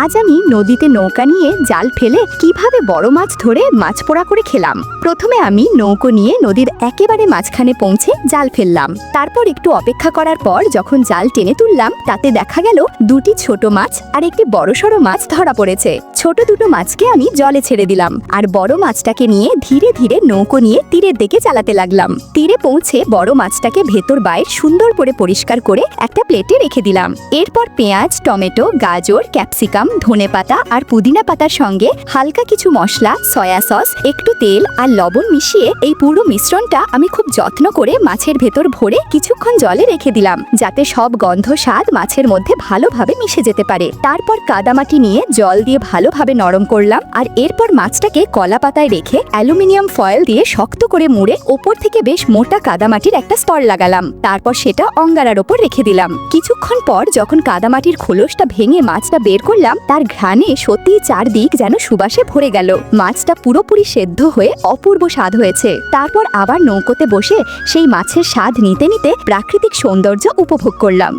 আজ আমি নদীতে নৌকা নিয়ে জাল ফেলে কীভাবে বড় মাছ ধরে মাছ পোড়া করে খেলাম? প্রথমে আমি নৌকো নিয়ে নদীর একেবারে মাঝখানে পৌঁছে জাল ফেললাম। তারপর একটু অপেক্ষা করার পর যখন জাল টেনে তুললাম, তাতে দেখা গেল দুটি ছোট মাছ আর একটি বড়সড় মাছ ধরা পড়েছে। ছোট দুটো মাছকে আমি জলে ছেড়ে দিলাম আর বড় মাছটাকে নিয়ে ধীরে ধীরে নৌকো নিয়ে তীরের দিকে চালাতে লাগলাম। তীরে পৌঁছে বড় মাছটাকে ভেতর বাইর সুন্দর করে পরিষ্কার করে একটা প্লেটে রেখে দিলাম। এরপর পেঁয়াজ, টমেটো, গাজর, ক্যাপসিকাম ধনেপাতা আর পুদিনা পাতার সঙ্গে হালকা কিছু মশলা, সয়া সস, একটু তেল আর লবণ মিশিয়ে এই পুরো মিশ্রণটা আমি খুব যত্ন করে মাছের ভেতর ভরে কিছুক্ষণ জলে রেখে দিলাম, যাতে সব গন্ধ স্বাদ মাছের মধ্যে ভালোভাবে মিশে যেতে পারে। তারপর কাদামাটি নিয়ে জল দিয়ে ভালোভাবে নরম করলাম আর এরপর মাছটাকে কলা পাতায় রেখে অ্যালুমিনিয়াম ফয়েল দিয়ে শক্ত করে মুড়ে ওপর থেকে বেশ মোটা কাদামাটির একটা স্তর লাগালাম। তারপর সেটা অঙ্গারার ওপর রেখে দিলাম। কিছুক্ষণ পর যখন কাদামাটির খোলসটা ভেঙে মাছটা বের করলাম তার ঘ্রাণে সত্যি চারদিক যেন সুবাসে ভরে গেল। মাছটা পুরোপুরি সেদ্ধ হয়ে অপূর্ব স্বাদ হয়েছে। তারপর আবার নৌকোতে বসে সেই মাছের স্বাদ নিতে নিতে প্রাকৃতিক সৌন্দর্য উপভোগ করলাম।